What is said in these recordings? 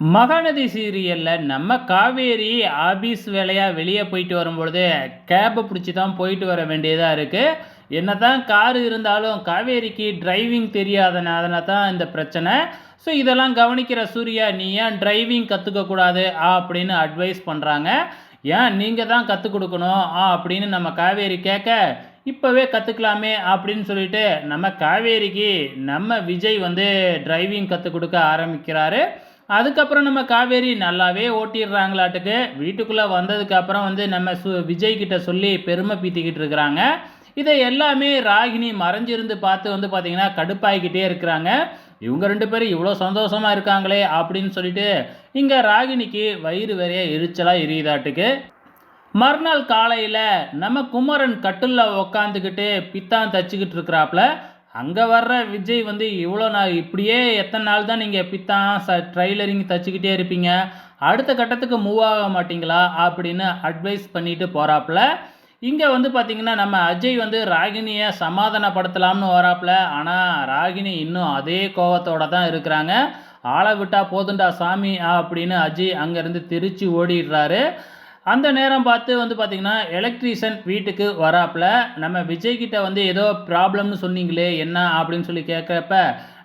மகாநதி சீரியலில் நம்ம காவேரி ஆபீஸ் வேலையாக வெளியே போயிட்டு வரும்பொழுது கேபை பிடிச்சி தான் போயிட்டு வர வேண்டியதாக இருக்குது என்ன தான் காரு இருந்தாலும் காவேரிக்கு டிரைவிங் தெரியாதனால தான் இந்த பிரச்சனை. ஸோ இதெல்லாம் கவனிக்கிற சூர்யா நீ ஏன் டிரைவிங் கற்றுக்கக்கூடாது அப்படின்னு அட்வைஸ் பண்ணுறாங்க ஏன்? நீங்கள் தான் கற்றுக் கொடுக்கணும். ஆ அப்படின்னு நம்ம காவேரி கேட்க இப்போவே கற்றுக்கலாமே அப்படின்னு சொல்லிட்டு நம்ம காவேரிக்கு நம்ம விஜய் வந்து டிரைவிங் கற்றுக் கொடுக்க ஆரம்பிக்கிறாரு. அதுக்கப்புறம் நம்ம காவேரி நல்லாவே ஓட்டிடுறாங்களாட்டுக்கு. வீட்டுக்குள்ளே வந்ததுக்கப்புறம் வந்து நம்ம சு விஜய் கிட்ட சொல்லி பெருமை பீத்திக்கிட்டு இருக்கிறாங்க. இதை எல்லாமே ராகினி மறைஞ்சிருந்து பார்த்து வந்து பார்த்திங்கன்னா கடுப்பாகிக்கிட்டே இருக்கிறாங்க. இவங்க ரெண்டு பேரும் இவ்வளோ சந்தோஷமாக இருக்காங்களே அப்படின்னு சொல்லிட்டு இங்கே ராகினிக்கு வயிறு வரைய எரிச்சலாக எரியுதாட்டுக்கு. மறுநாள் காலையில் நம்ம குமரன் கட்டிலில் உக்காந்துக்கிட்டு பித்தான் தச்சுக்கிட்டு இருக்கிறாப்புல அங்கே வர்ற விஜய் வந்து இவ்வளோ நாள் இப்படியே எத்தனை நாள் தான் நீங்கள் பித்தான் ச ட்ரைலரிங் தச்சுக்கிட்டே இருப்பீங்க? அடுத்த கட்டத்துக்கு மூவ் ஆக மாட்டீங்களா? அப்படின்னு அட்வைஸ் பண்ணிட்டு போகிறாப்புல இங்கே வந்து பார்த்திங்கன்னா நம்ம அஜய் வந்து ராகினியை சமாதானப்படுத்தலாம்னு வராப்புல. ஆனால் ராகினி இன்னும் அதே கோவத்தோடு தான் இருக்கிறாங்க. ஆளை விட்டால் போதுண்டா சாமி அப்படின்னு அஜய் அங்கேருந்து திருச்சி ஓடிடுறாரு. அந்த நேரம் பார்த்து வந்து பார்த்திங்கன்னா எலக்ட்ரீஷியன் வீட்டுக்கு வராப்பில் நம்ம விஜய்கிட்ட வந்து ஏதோ ப்ராப்ளம்னு சொன்னீங்களே என்ன அப்படின்னு சொல்லி கேட்குறப்ப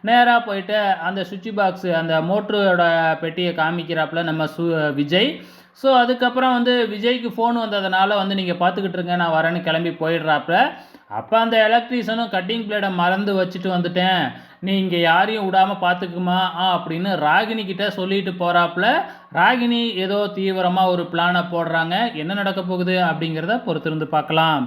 நேராக போயிட்டு அந்த சுவிட்ச் பாக்ஸு அந்த மோட்டரோட பெட்டியை காமிக்கிறாப்புல நம்ம சு விஜய். ஸோ அதுக்கப்புறம் வந்து விஜய்க்கு ஃபோன் வந்ததுனால வந்து நீங்கள் பார்த்துக்கிட்டு இருங்க நான் வரேன்னு கிளம்பி போயிடுறாப்புல. அப்போ அந்த எலக்ட்ரீஷனும் கட்டிங் பிளேடை மறந்து வச்சுட்டு வந்துட்டேன். நீ இங்கே யாரையும் விடாமல் பார்த்துக்குமா ஆ அப்படின்னு ராகினி கிட்ட சொல்லிட்டு போகிறாப்புல ராகினி ஏதோ தீவிரமாக ஒரு பிளானை போடுறாங்க. என்ன நடக்க போகுது அப்படிங்கிறத பொறுத்திருந்து பார்க்கலாம்.